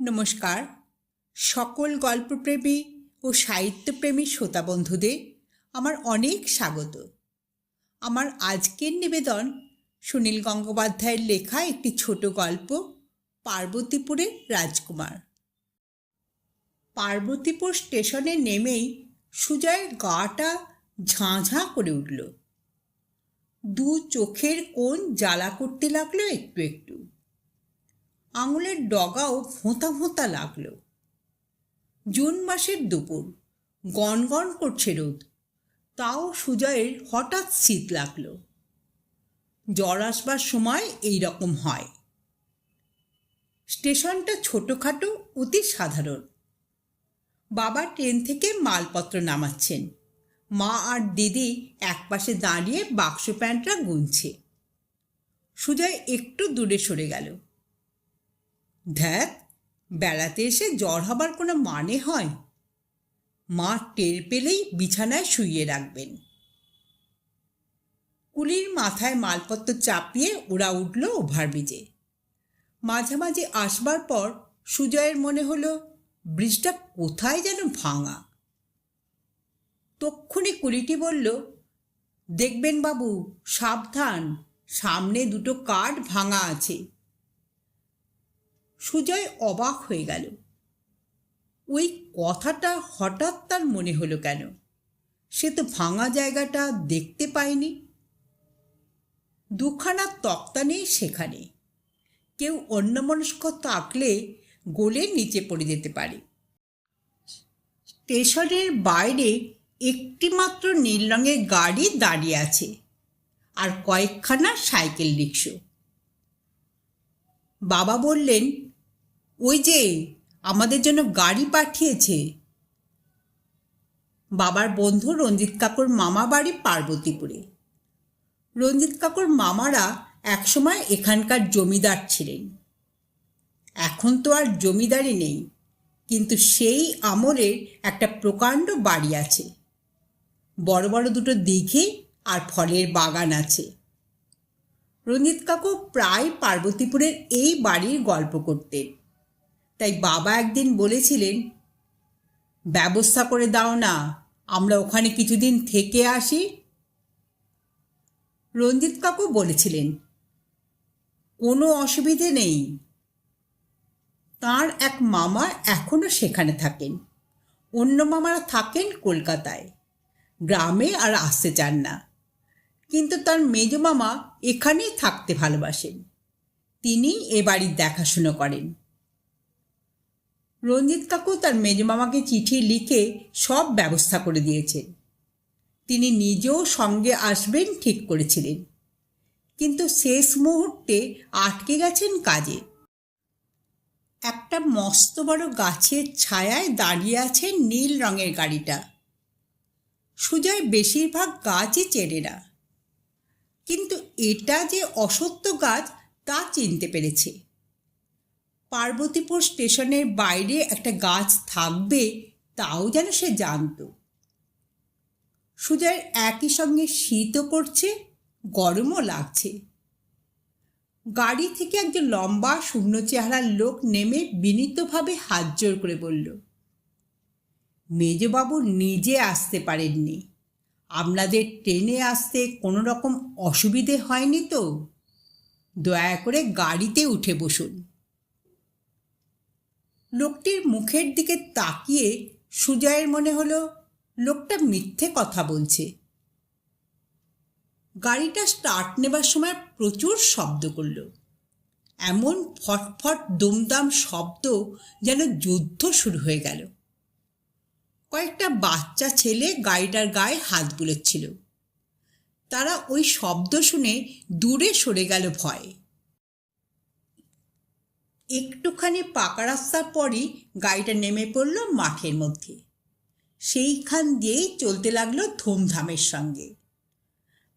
নমস্কার। সকল গল্পপ্রেমী ও সাহিত্যপ্রেমী শ্রোতা বন্ধুদের আমার অনেক স্বাগত। আমার আজকের নিবেদন সুনীল গঙ্গোপাধ্যায়ের লেখা একটি ছোট গল্প পার্বতীপুরের রাজকুমার। পার্বতীপুর স্টেশনে নেমেই সুজয়ের গাটা ঝাঁঝাঁ করে উঠল। দু চোখের কোণ জ্বালা করতে লাগল একটু একটু। আঙুলের ডগাও ফোঁতা ফোঁতা লাগল। জুন মাসের দুপুর গনগন করছে রোদ। তাও সুজয়ের হঠাৎ শীত লাগল। জ্বর আসবার সময় এই রকম হয়। স্টেশনটা ছোটোখাটো, অতি সাধারণ। বাবা ট্রেন থেকে মালপত্র নামাচ্ছেন। মা আর দিদি একপাশে দাঁড়িয়ে বাক্স প্যান্টরা গুনছে। সুজয় একটু দূরে সরে গেল। ধ্যাত, বেড়াতে এসে জ্বর হবার কোনো মানে হয়? মা টের পেলেই বিছানায় শুইয়ে রাখবেন। কুলির মাথায় মালপত্র চাপিয়ে ওরা উঠল ওভারব্রিজে মাঝামাঝি আসবার পর সুজয়ের মনে হলো, ব্রিজটা কোথায় যেন ভাঙা? তক্ষুনি কুলিটি বলল, দেখবেন বাবু, সাবধান, সামনে দুটো কাঠ ভাঙা আছে। সুজয় অবাক হয়ে গেল। ওই কথাটা হঠাৎ তার মনে হলো কেন? সে তো ভাঙা জায়গাটা দেখতে পায়নি। দুখানা তক্তা নেই সেখানে। কেউ অন্যমনস্ক তাকলে গোলে নিচে পড়ে যেতে পারে। স্টেশনের বাইরে একটি মাত্র নীল রঙের গাড়ি দাঁড়িয়ে আছে আর কয়েকখানা সাইকেল রিক্সো বাবা বললেন ওই যে আমাদের জন্য গাড়ি পাঠিয়েছে। বাবার বন্ধু রঞ্জিত কাকুর মামা বাড়ি পার্বতীপুরে। রঞ্জিত কাকুর মামারা একসময় এখানকার জমিদার ছিলেন। এখন তো আর জমিদারি নেই, কিন্তু সেই আমলের একটা প্রকাণ্ড বাড়ি আছে। বড় বড় দুটো দিঘি আর ফলের বাগান আছে। রঞ্জিত কাকু প্রায় পার্বতীপুরের এই বাড়ির গল্প করতেন। তাই বাবা একদিন বলেছিলেন, ব্যবস্থা করে দাও না, আমরা ওখানে কিছুদিন থেকে আসি। রঞ্জিত কাকু বলেছিলেন, কোনো অসুবিধে নেই। তার এক মামা এখনও সেখানে থাকেন। অন্য মামারা থাকেন কলকাতায়। গ্রামে আর আসতে চান না। কিন্তু তার মেজ মামা এখানেই থাকতে ভালোবাসেন। তিনি এ বাড়ির দেখাশুনো করেন। রঞ্জিত কাকু তার মেজমামাকে চিঠি লিখে সব ব্যবস্থা করে দিয়েছেন তিনি নিজেও সঙ্গে আসবেন ঠিক করেছিলেন। কিন্তু শেষ মুহূর্তে আটকে গেছেন কাজে। একটা মস্ত বড় গাছের ছায়ায় দাঁড়িয়ে আছে নীল রঙের গাড়িটা। সুজয় বেশিরভাগ গাছই চেনে না। কিন্তু এটা যে অসত্য গাছ, তা চিনতে পেরেছে। পার্বতীপুর স্টেশনের বাইরে একটা গাছ থাকবে, তাও যেন সে জানত। সুজয়ের একই সঙ্গে শীতও করছে গরমও লাগছে। গাড়ি থেকে একজন লম্বা, শূন্য চেহারার লোক নেমে বিনীতভাবে হাত জোর করে বলল, মেজবাবু নিজে আসতে পারেননি। আপনাদের ট্রেনে আসতে কোনো রকম অসুবিধে হয়নি তো? দয়া করে গাড়িতে উঠে বসুন। লোকটির মুখের দিকে তাকিয়ে সুজয়ের মনে হলো, লোকটা মিথ্যে কথা বলছে। গাড়িটা স্টার্ট নেবার সময় প্রচুর শব্দ করল। এমন ফটফট দুমদাম শব্দ যেন যুদ্ধ শুরু হয়ে গেল। কয়েকটা বাচ্চা ছেলে গাড়িটার গায়ে হাত বুলোচ্ছিল। তারা ওই শব্দ শুনে দূরে সরে গেল ভয়ে। একটুখানি পাকা রাস্তার পরই গাড়িটা নেমে পড়ল মাঠের মধ্যে। সেইখান দিয়েই চলতে লাগল ধুমধামের সঙ্গে।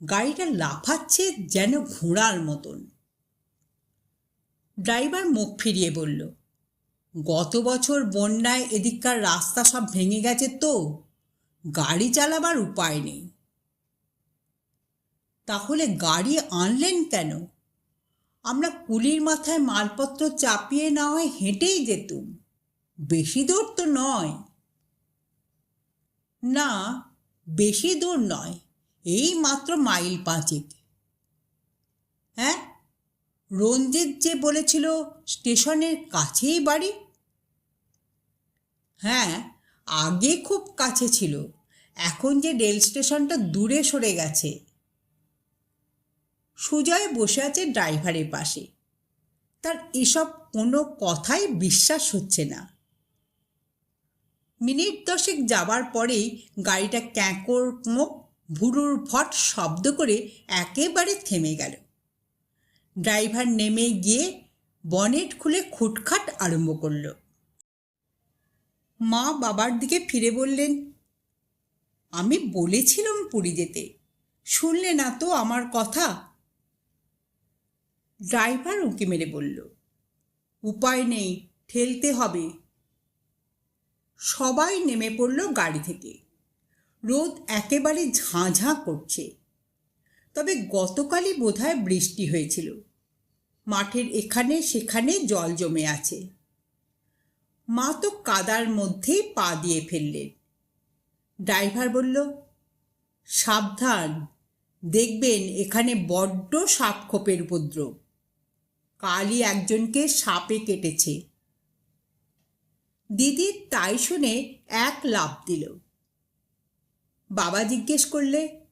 গাড়িটা লাফাচ্ছে যেন ঘোড়ার মতন। ড্রাইভার মুখ ফিরিয়ে বলল, গত বছর বন্যায় এদিককার রাস্তা সব ভেঙে গেছে তো, গাড়ি চালাবার উপায় নেই। তাহলে গাড়ি আনলেন কেন? আমরা কুলির মাথায় মালপত্র চাপিয়ে না হয় হেঁটেই যেতুম। বেশি দূর তো নয়। না, বেশি দূর নয়, এই মাত্র মাইল পাঁচেক। হ্যাঁ? রঞ্জিত যে বলেছিল, স্টেশনের কাছেই বাড়ি? হ্যাঁ আগে খুব কাছে ছিল। এখন যে রেল স্টেশনটা দূরে সরে গেছে সুজয় বসে আছে ড্রাইভারের পাশে। তার এসব কোনো কথাই বিশ্বাস হচ্ছে না। মিনিট দশেক যাবার পরেই গাড়িটা ক্যাঁকর কোঁক ভুরুর ফট শব্দ করে একেবারে থেমে গেল। ড্রাইভার নেমে গিয়ে বনেট খুলে খুটখাট আরম্ভ করল। মা বাবার দিকে ফিরে বললেন, আমি বলেছিলাম পুরী যেতে। শুনলে না তো আমার কথা ড্রাইভার উঁকি মেরে বলল, উপায় নেই, ঠেলতে হবে। সবাই নেমে পড়ল গাড়ি থেকে। রোদ একেবারে ঝাঁঝাঁ করছে। তবে গতকালই বোধহয় বৃষ্টি হয়েছিল। মাঠের এখানে সেখানে জল জমে আছে। মা তো কাদার মধ্যেই পা দিয়ে ফেললেন। ড্রাইভার বলল, সাবধান, দেখবেন এখানে বড্ড সাপ খোপের উপদ্রব। কালই একজনকে সাপে কেটেছে। দিদি তাই শুনে এক লাভ দিল। বাবা জিজ্ঞেস করলে,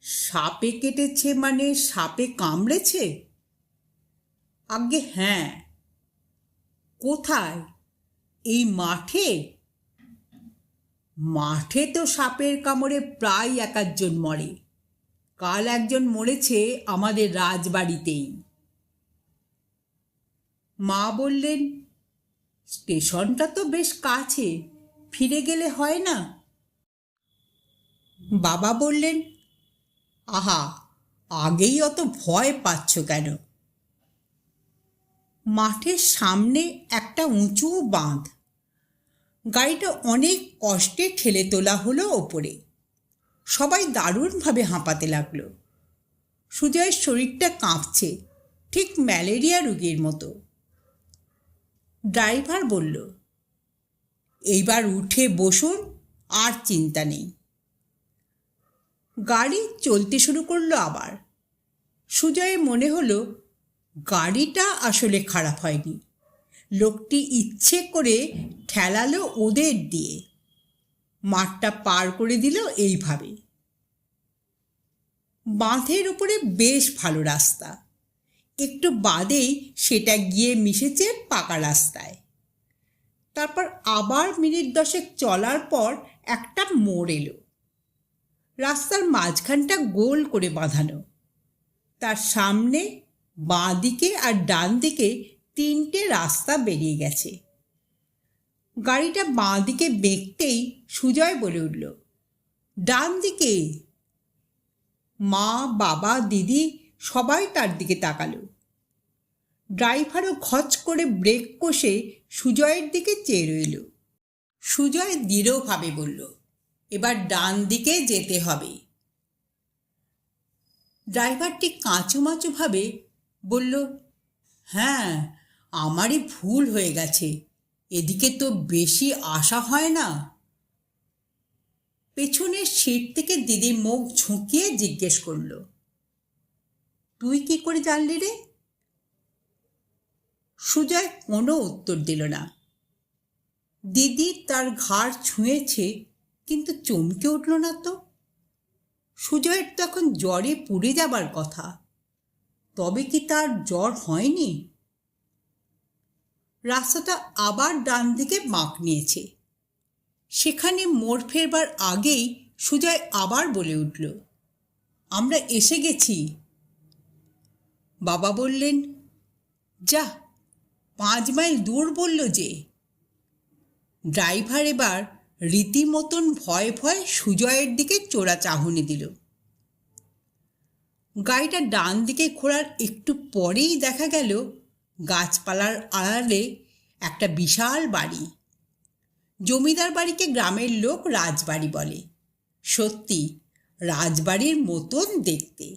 সাপে কেটেছে মানে সাপে কামড়েছে? আগে হ্যাঁ। কোথায়? এই মাঠে। মাঠে তো সাপের কামড়ে প্রায় এক একজন মরে। কাল একজন মরেছে আমাদের রাজবাড়িতেই। মা বললেন, স্টেশনটা তো বেশ কাছে, ফিরে গেলে হয় না? বাবা বললেন, আহা, আগেই অত ভয় পাচ্ছ কেন? মাঠের সামনে একটা উঁচু বাঁধ। গাড়িটা অনেক কষ্টে ঠেলে তোলা হলো ওপরে। সবাই দারুণভাবে হাঁপাতে লাগল। সুজয়ের শরীরটা কাঁপছে, ঠিক ম্যালেরিয়া রোগীর মতো। ড্রাইভার বলল, এইবার উঠে বসুন, আর চিন্তা নেই। গাড়ি চলতে শুরু করল আবার। সুজয়ের মনে হলো, গাড়িটা আসলে খারাপ হয়নি। লোকটি ইচ্ছে করে ঠেলালো ওদের দিয়ে। মাঠটা পার করে দিল এইভাবে। বাঁধের উপরে বেশ ভালো রাস্তা। একটু বাদেই সেটা গিয়ে মিশেছে পাকা রাস্তায়। তারপর আবার মিনিট দশেক চলার পর একটা মোড় এলো। রাস্তার মাঝখানটা গোল করে বাঁধানো। তার সামনে বাঁ দিকে আর ডান দিকে তিনটে রাস্তা বেরিয়ে গেছে। গাড়িটা বাঁ দিকে বেঁকতেই সুজয় বলে উঠল ডান দিকে মা, বাবা, দিদি সবাই তার দিকে তাকালো। ড্রাইভারও খচ করে ব্রেক কষে সুজয়ের দিকে চেয়ে রইল। সুজয় দৃঢ়ভাবে বলল, এবার ডান দিকে যেতে হবে। ড্রাইভারটি কাঁচুমাচুভাবে বলল হ্যাঁ আমারই ভুল হয়ে গেছে। এদিকে তো বেশি আশা হয় না। পেছনের সিট থেকে দিদি মুখ ঝুঁকিয়ে জিজ্ঞেস করল তুই কি করে জানলি রে? সুজয় কোনো উত্তর দিল না। দিদি তার ঘাড় ছুঁয়েছে, কিন্তু চমকে উঠল না তো। সুজয়ের তখন জ্বরে পুড়ে যাবার কথা। তবে কি তার জ্বর হয়নি? রাস্তাটা আবার ডান দিকে বাঁক নিয়েছে। সেখানে মোড় ফেরবার আগেই সুজয় আবার বলে উঠল, আমরা এসে গেছি। বাবা বললেন, যা, পাঁচ মাইল দূর বলল যে। ড্রাইভার এবার রীতিমতন ভয় ভয় সুজয়ের দিকে চোরা চাহনি দিল। গাড়িটা ডান দিকে ঘোরার একটু পরেই দেখা গেল গাছপালার আড়ালে একটা বিশাল বাড়ি। জমিদার বাড়িকে গ্রামের লোক রাজবাড়ি বলে। সত্যি, রাজবাড়ির মতন দেখতে।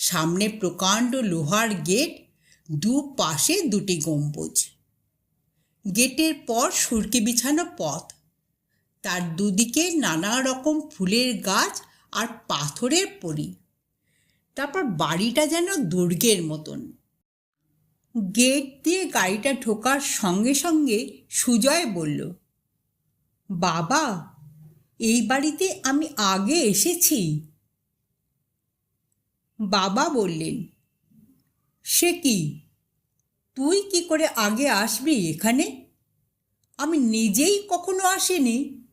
সামনে প্রকাণ্ড লোহার গেট দু পাশে দুটি গম্বুজ। গেটের পর সুরকি বিছানো পথ। তার দুদিকে নানা রকম ফুলের গাছ আর পাথরের পরি। তারপর বাড়িটা যেন দুর্গের মতন। গেট দিয়ে গাড়িটা ঢোকার সঙ্গে সঙ্গে সুজয় বলল, বাবা, এই বাড়িতে আমি আগে এসেছি। বাবা বললেন, সে কি? তুই কি করে আগে আসবি এখানে? আমি নিজেই কখনো আসিনি।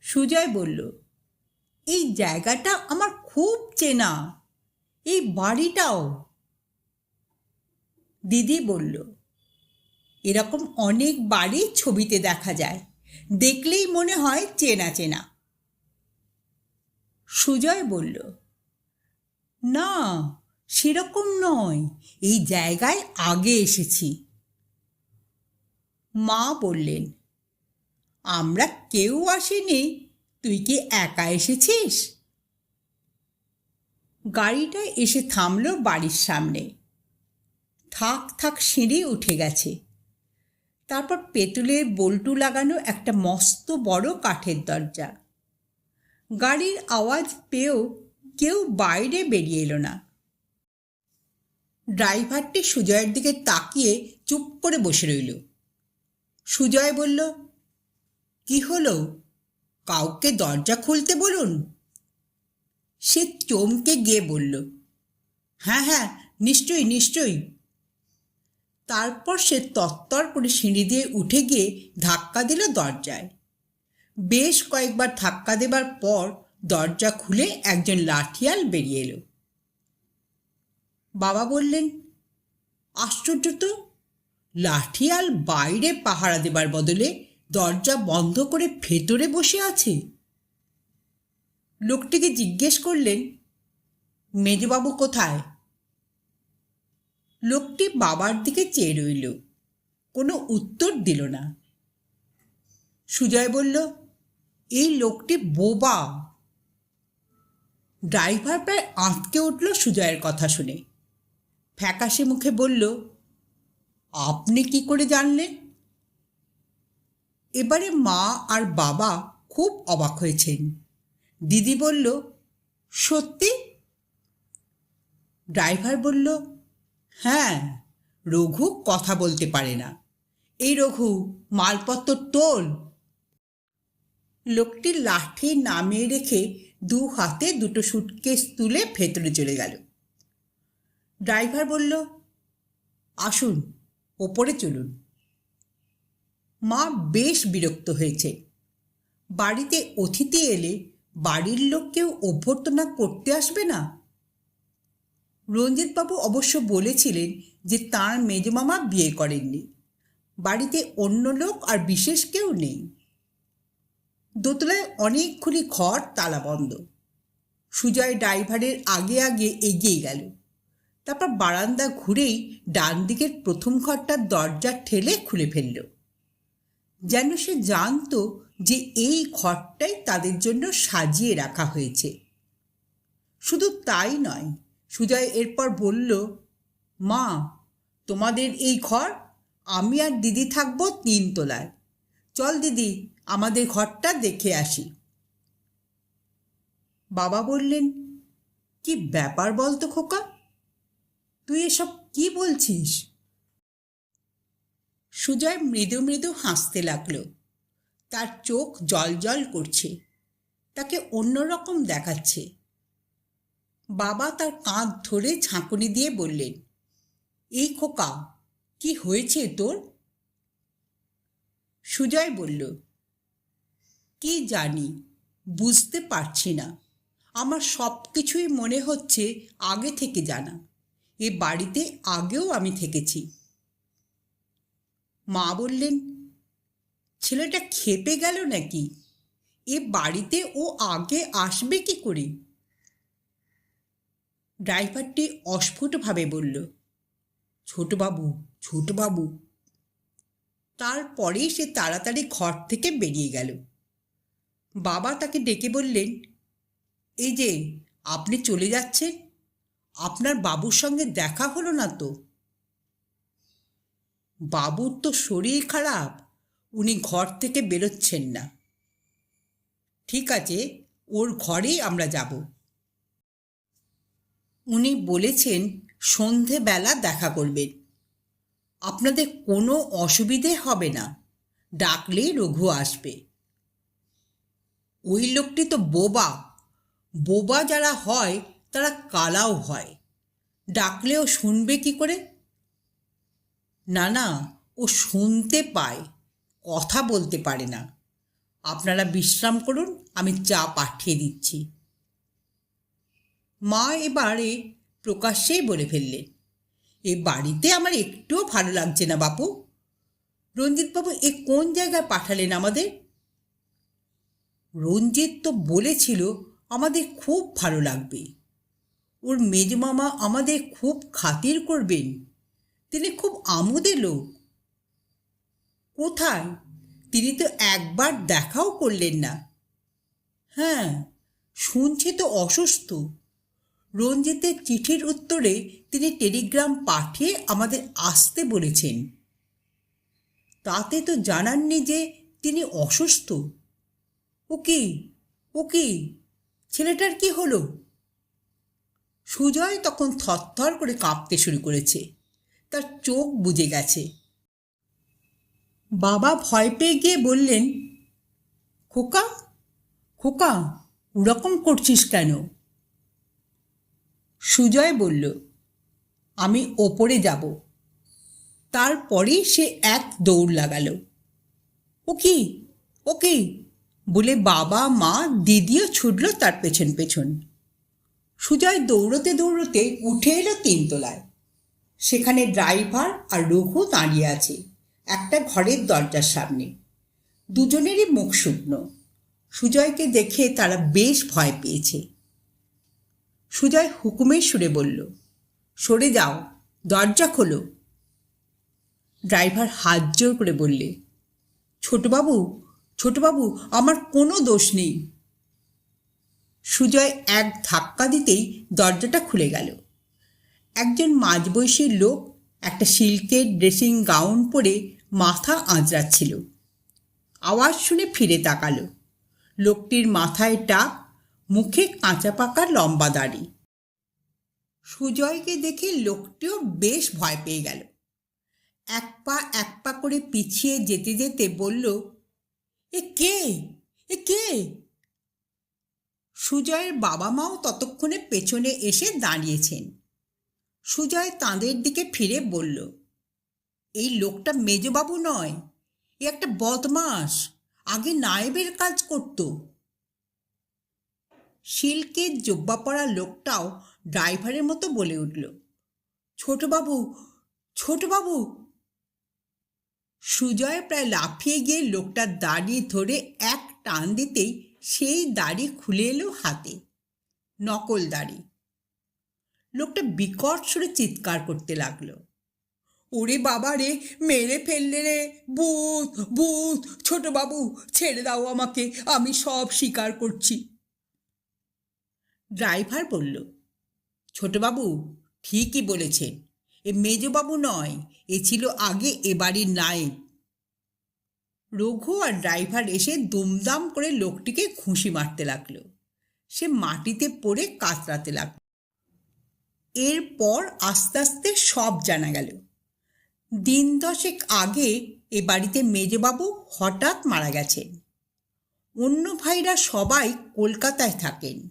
সুজয় বলল, এই জায়গাটা আমার খুব চেনা। এই বাড়িটাও। দিদি বলল, এরকম অনেক বাড়ি ছবিতে দেখা যায়। দেখলেই মনে হয় চেনা চেনা। সুজয় বলল না, সেরকম নয়। এই জায়গায় আগে এসেছি। মা বললেন, আমরা কেউ আসেনি। তুই কি একা এসেছিস? গাড়িটা এসে থামলো বাড়ির সামনে। থাক থাক, সিঁড়ি উঠে গেছে। তারপর পেতুলের বল্টু লাগানো একটা মস্ত বড় কাঠের দরজা। গাড়ির আওয়াজ পেয়েও কেউ বাইরে বেরিয়ে এলো না। ড্রাইভারটি সুজয়ের দিকে তাকিয়ে চুপ করে বসে রইল। সুজয় বলল, কি হলো? কাউকে দরজা খুলতে বলুন? সে চমকে গিয়ে বলল হ্যাঁ হ্যাঁ নিশ্চয়ই নিশ্চয়ই। তারপর সে তত্তর করে সিঁড়ি দিয়ে উঠে গিয়ে ধাক্কা দিল দরজায়। বেশ কয়েকবার ধাক্কা দেবার পর দরজা খুলে একজন লাঠিয়াল বেরিয়ে এলো। বাবা বললেন, আশ্চর্য তো, লাঠিয়াল বাইরে পাহারা দেবার বদলে দরজা বন্ধ করে ভেতরে বসে আছে। লোকটিকে জিজ্ঞেস করলেন, মেজবাবু কোথায়? লোকটি বাবার দিকে চেয়ে রইল, কোনো উত্তর দিল না। সুজয় বলল, এই লোকটি বোবা ড্রাইভার প্রায় আঁতকে উঠল সুজয়ের কথা শুনে। ফ্যাকাশে মুখে বলল, আপনি কি করে জানলেন? এবারে মা আর বাবা খুব অবাক হয়েছেন। দিদি বলল, সত্যি? ড্রাইভার বলল হ্যাঁ রঘু কথা বলতে পারে না। এই রঘু, মালপত্র তোল। লোকটি লাঠি নামিয়ে রেখে দু হাতে দুটো সুটকেস তুলে ভেতরে চলে গেল। ড্রাইভার বলল, আসুন, ওপরে চলুন। মা বেশ বিরক্ত হয়েছে। বাড়িতে অতিথি এলে বাড়ির লোককেও অভ্যর্থনা করতে আসবে না? রঞ্জিতবাবু অবশ্য বলেছিলেন যে তাঁর মেজমামা বিয়ে করেননি। বাড়িতে অন্য লোক আর বিশেষ কেউ নেই। দোতলায় অনেকগুলি ঘর, তালা বন্ধ। সুজয় ড্রাইভারের আগে আগে এগিয়ে গেল। তারপর বারান্দা ঘুরেই ডান দিকের প্রথম ঘরটার দরজা ঠেলে খুলে ফেলল। যেন সে জানতো যে এই ঘরটাই তাদের জন্য সাজিয়ে রাখা হয়েছে। শুধু তাই নয়, সুজয় এরপর বলল, মা, তোমাদের এই ঘর? আমি আর দিদি থাকব তিনতলায়। চল দিদি আমাদের ঘরটা দেখে আসি। বাবা বললেন, কি ব্যাপার বলতো খোকা? তুই এসব কি বলছিস? সুজয় মৃদু মৃদু হাসতে লাগল। তার চোখ জল জল করছে, তাকে অন্যরকম দেখাচ্ছে। বাবা তার কাঁধ ধরে ঝাঁকুনি দিয়ে বললেন, এই খোকা, কি হয়েছে তোর? সুজয় বলল কি জানি, বুঝতে পারছি না। আমার সব কিছুই মনে হচ্ছে আগে থেকে জানা। এ বাড়িতে আগেও আমি থেকেছি। মা বললেন, ছেলেটা খেপে গেল নাকি? এ বাড়িতে ও আগে আসবে কি করে? ড্রাইভারটি অস্ফুটভাবে বলল, ছোটবাবু ছোটবাবু। তারপরেই সে তাড়াতাড়ি ঘর থেকে বেরিয়ে গেল। বাবা তাকে ডেকে বললেন, এই যে, আপনি চলে যাচ্ছেন। আপনার বাবুর সঙ্গে দেখা হলো না তো? বাবুর তো শরীর খারাপ, উনি ঘর থেকে বেরোচ্ছেন না। ঠিক আছে, ওর ঘরেই আমরা যাব। উনি বলেছেন, সন্ধেবেলা দেখা করবেন। আপনাদের কোনো অসুবিধে হবে না। ডাকলেই রঘু আসবে। ওই লোকটি তো বোবা। বোবা যারা হয়, তারা কালাও হয়। ডাকলেও শুনবে কি করে? না না, ও শুনতে পায়, কথা বলতে পারে না। আপনারা বিশ্রাম করুন, আমি চা পাঠিয়ে দিচ্ছি। মা এবারে প্রকাশ্যেই বলে ফেললেন এ বাড়িতে আমার একটুও ভালো লাগছে না, বাপু। রঞ্জিতবাবু, এ কোন জায়গায় পাঠালেন আমাদের? রঞ্জিত তো বলেছিল আমাদের খুব ভালো লাগবে। ওর মেজমামা আমাদের খুব খাতির করবেন। তিনি খুব আমোদের লোক। কোথায়? তিনি তো একবার দেখাও করলেন না। হ্যাঁ শুনছি তো অসুস্থ। রঞ্জিতের চিঠির উত্তরে তিনি টেলিগ্রাম পাঠিয়ে আমাদের আসতে বলেছেন। তাতে তো জানাননি যে তিনি অসুস্থ। ও কি ও কি ছেলেটার কি হলো? সুজয় তখন থরথর করে কাঁপতে শুরু করেছে। তার চোখ বুজে গেছে। বাবা ভয় পেয়ে গিয়ে বললেন, খোকা খোকা, ওরকম করছিস কেন? সুজয় বলল, আমি ওপরে যাব। তারপরেই সে এক দৌড় লাগালো। ও কি ও কি বলে বাবা, মা, দিদিও ছুটল তার পেছন পেছন। সুজয় দৌড়তে দৌড়তে উঠে এলো তিনতলায় সেখানে ড্রাইভার আর রঘু দাঁড়িয়ে আছে, একটা ঘরের দরজার সামনে। দুজনেরই মুখ শুকনো। সুজয়কে দেখে তারা বেশ ভয় পেয়েছে। সুজয় হুকুমের সুরে বলল, সরে যাও, দরজা খোলো। ড্রাইভার হাত জোর করে বললে, ছোটবাবু ছোটবাবু, আমার কোনো দোষ নেই। সুজয় এক ধাক্কা দিতেই দরজাটা খুলে গেল। একজন মাঝবয়সী লোক একটা সিল্কের ড্রেসিং গাউন পরে মাথা আঁচড়াচ্ছিল। আওয়াজ শুনে ফিরে তাকালো। লোকটির মাথায় টাক, মুখে কাঁচা পাকা লম্বা দাড়ি। সুজয়কে দেখে লোকটিও বেশ ভয় পেয়ে গেল। এক পা এক পা করে পিছিয়ে যেতে যেতে বলল এ কে? এ কে? সুজয়ের বাবা মাও ততক্ষণে পেছনে এসে দাঁড়িয়েছেন। সুজয় তাঁদের দিকে ফিরে বলল, এই লোকটা মেজবাবু নয়, এ একটা বদমাস, আগে নায়েবের কাজ করত। সিল্কের জব্বা পড়া লোকটাও ড্রাইভারের মতো বলে উঠল, ছোটবাবু ছোটবাবু সুজয় প্রায় লাফিয়ে গিয়ে লোকটার দাড়ি ধরে এক টান দিতেই সেই দাড়ি খুলে এলো হাতে। নকল দাড়ি। লোকটা বিকট সুরে চিৎকার করতে লাগল। ওরে বাবা রে, মেরে ফেললে রে। ভূত ভূত, ছোট বাবু, ছেড়ে দাও আমাকে, আমি সব স্বীকার করছি। ড্রাইভার বলল ছোটবাবু ঠিকই বলেছেন। এ মেজবাবু নয়, এ ছিল আগে এ বাড়ির নায়েব রঘু আর ড্রাইভার এসে দুমদাম করে লোকটিকে খুশি মারতে লাগল। সে মাটিতে পড়ে কাতরাতে লাগল। এরপর আস্তে আস্তে সব জানা গেল। দিন দশেক আগে এ বাড়িতে মেজবাবু হঠাৎ মারা গেছেন। অন্য ভাইরা সবাই কলকাতায় থাকেন।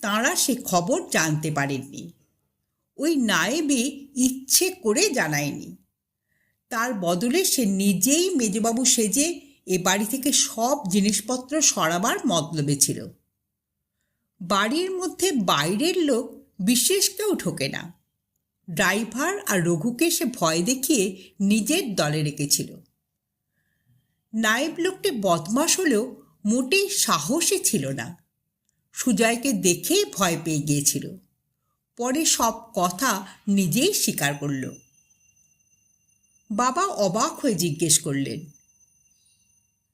তাঁরা সে খবর জানতে পারেননি। ওই নায়েবে ইচ্ছে করে জানায়নি। তার বদলে সে নিজেই মেজবাবু সেজে এ বাড়ি থেকে সব জিনিসপত্র সরাবার মতলবে ছিল। বাড়ির মধ্যে বাইরের লোক বিশেষ কেউ ঢোকে না। ড্রাইভার আর রঘুকে সে ভয় দেখিয়ে নিজের দলে রেখেছিল। নায়েব লোকটি বদমাস হলেও মোটেই সাহসী ছিল না। সুজয়কে দেখেই ভয় পেয়ে গিয়েছিল। পরে সব কথা নিজেই স্বীকার করল। বাবা অবাক হয়ে জিজ্ঞেস করলেন,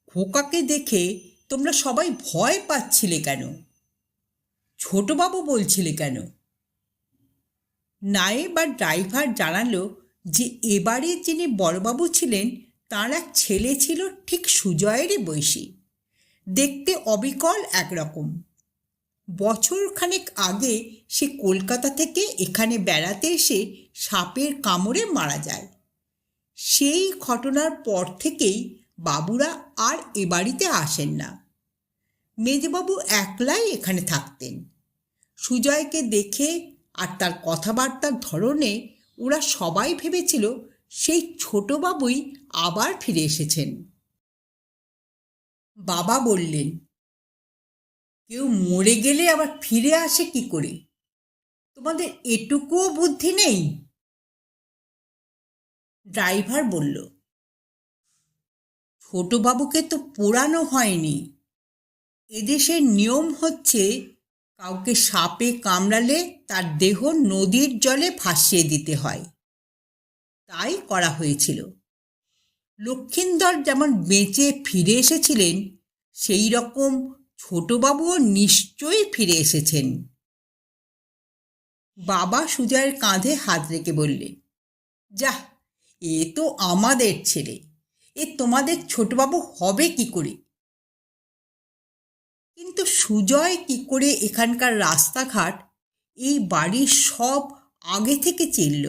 খোকাকে দেখে তোমরা সবাই ভয় পাচ্ছিলে কেন? ছোটবাবু বলছিলে কেন? নায়ে বা ড্রাইভার জানালো যে এবারে যিনি বড়বাবু ছিলেন, তার এক ছেলে ছিল ঠিক সুজয়েরই বৈশী দেখতে অবিকল একরকম। বছর খানেক আগে সে কলকাতা থেকে এখানে বেড়াতে এসে সাপের কামড়ে মারা যায়। সেই ঘটনার পর থেকেই বাবুরা আর এ বাড়িতে আসেন না। মেজবাবু একলাই এখানে থাকতেন। সুজয়কে দেখে আর তার কথাবার্তার ধরনে ওরা সবাই ভেবেছিল সেই ছোটবাবুই আবার ফিরে এসেছেন। বাবা বললেন কেউ মরে গেলে আবার ফিরে আসে কি করে? তোমাদের এটুকুও বুদ্ধি নেই? ড্রাইভার বলল, ছোটবাবুকে তো পোড়ানো হয়নি। এদেশের নিয়ম হচ্ছে কাউকে সাপে কামড়ালে তার দেহ নদীর জলে ভাসিয়ে দিতে হয়। তাই করা হয়েছিল। লক্ষিন্দর যেমন বেঁচে ফিরে এসেছিলেন, সেই রকম ছোটবাবুও নিশ্চয়ই ফিরে এসেছেন। বাবা সুজয়ের কাঁধে হাত রেখে বললেন যাহ, এ তো আমাদের ছেলে। এ তোমাদের ছোটবাবু হবে কি করে? কিন্তু সুজয় কি করে এখানকার রাস্তাঘাট, এই বাড়ির সব আগে থেকে চিনল।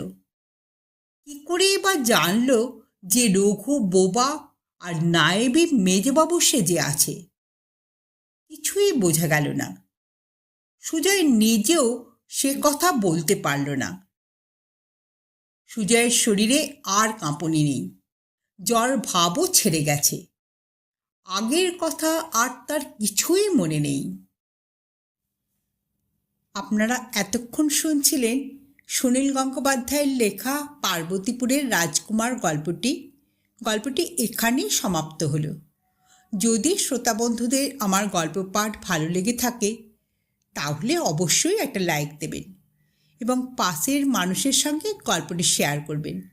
কি করে বা জানলো যে রঘু, বোবা আর নায়েবি মেজবাবু সেজে আছে। কিছুই বোঝা গেল না। সুজয় নিজেও সে কথা বলতে পারল না। সুজয়ের শরীরে আর কাঁপনি নেই। জ্বর ভাবও ছেড়ে গেছে। আগের কথা আর তার কিছুই মনে নেই। আপনারা এতক্ষণ শুনছিলেন সুনীল গঙ্গোপাধ্যায়ের লেখা পার্বতীপুরের রাজকুমার গল্পটি। গল্পটি এখানেই সমাপ্ত হলো। যদি শ্রোতা বন্ধুদের আমার গল্প পাঠ ভালো লেগে থাকে, তাহলে অবশ্যই একটা লাইক দেবেন এবং পাশের মানুষের সঙ্গে গল্পটি শেয়ার করবেন।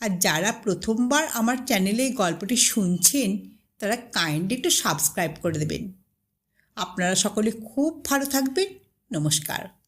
আর যারা প্রথমবার আমার চ্যানেলে গল্পটি শুনছেন, তারা কাইন্ডলি একটু সাবস্ক্রাইব করে দেবেন। আপনারা সকলে খুব ভালো থাকবেন। নমস্কার।